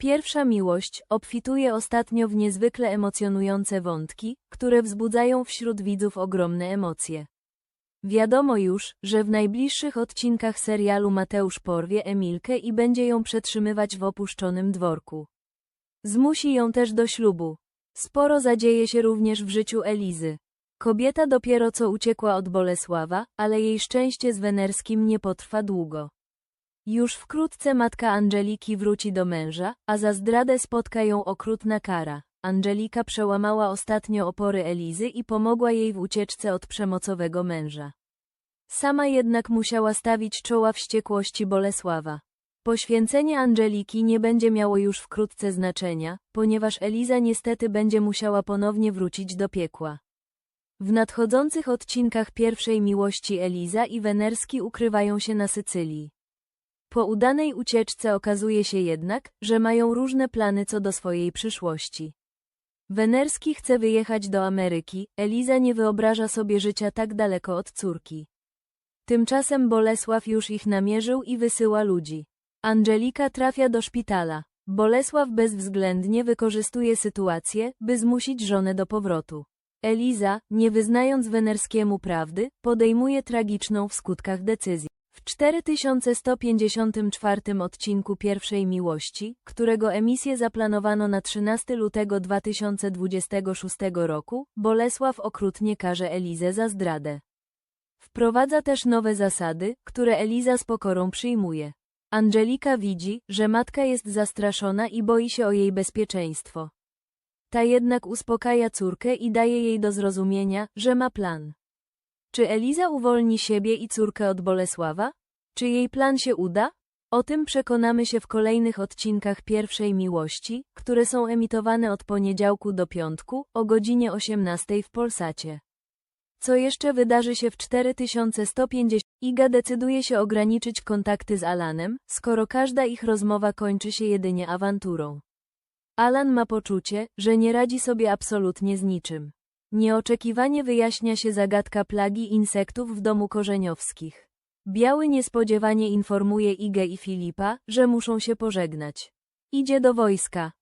Pierwsza miłość obfituje ostatnio w niezwykle emocjonujące wątki, które wzbudzają wśród widzów ogromne emocje. Wiadomo już, że w najbliższych odcinkach serialu Mateusz porwie Emilkę i będzie ją przetrzymywać w opuszczonym dworku. Zmusi ją też do ślubu. Sporo zadzieje się również w życiu Elizy. Kobieta dopiero co uciekła od Bolesława, ale jej szczęście z Wenerskim nie potrwa długo. Już wkrótce matka Angeliki wróci do męża, a za zdradę spotka ją okrutna kara. Angelika przełamała ostatnio opory Elizy i pomogła jej w ucieczce od przemocowego męża. Sama jednak musiała stawić czoła wściekłości Bolesława. Poświęcenie Angeliki nie będzie miało już wkrótce znaczenia, ponieważ Eliza niestety będzie musiała ponownie wrócić do piekła. W nadchodzących odcinkach pierwszej miłości Eliza i Wenerski ukrywają się na Sycylii. Po udanej ucieczce okazuje się jednak, że mają różne plany co do swojej przyszłości. Wenerski chce wyjechać do Ameryki, Eliza nie wyobraża sobie życia tak daleko od córki. Tymczasem Bolesław już ich namierzył i wysyła ludzi. Angelika trafia do szpitala. Bolesław bezwzględnie wykorzystuje sytuację, by zmusić żonę do powrotu. Eliza, nie wyznając Wenerskiemu prawdy, podejmuje tragiczną w skutkach decyzję. W 4154 odcinku Pierwszej Miłości, którego emisję zaplanowano na 13 lutego 2026 roku, Bolesław okrutnie karze Elizę za zdradę. Wprowadza też nowe zasady, które Eliza z pokorą przyjmuje. Angelika widzi, że matka jest zastraszona i boi się o jej bezpieczeństwo. Ta jednak uspokaja córkę i daje jej do zrozumienia, że ma plan. Czy Eliza uwolni siebie i córkę od Bolesława? Czy jej plan się uda? O tym przekonamy się w kolejnych odcinkach pierwszej miłości, które są emitowane od poniedziałku do piątku o godzinie 18 w Polsacie. Co jeszcze wydarzy się w 4150? Iga decyduje się ograniczyć kontakty z Alanem, skoro każda ich rozmowa kończy się jedynie awanturą. Alan ma poczucie, że nie radzi sobie absolutnie z niczym. Nieoczekiwanie wyjaśnia się zagadka plagi insektów w domu korzeniowskich. Biały niespodziewanie informuje Igę i Filipa, że muszą się pożegnać. Idzie do wojska.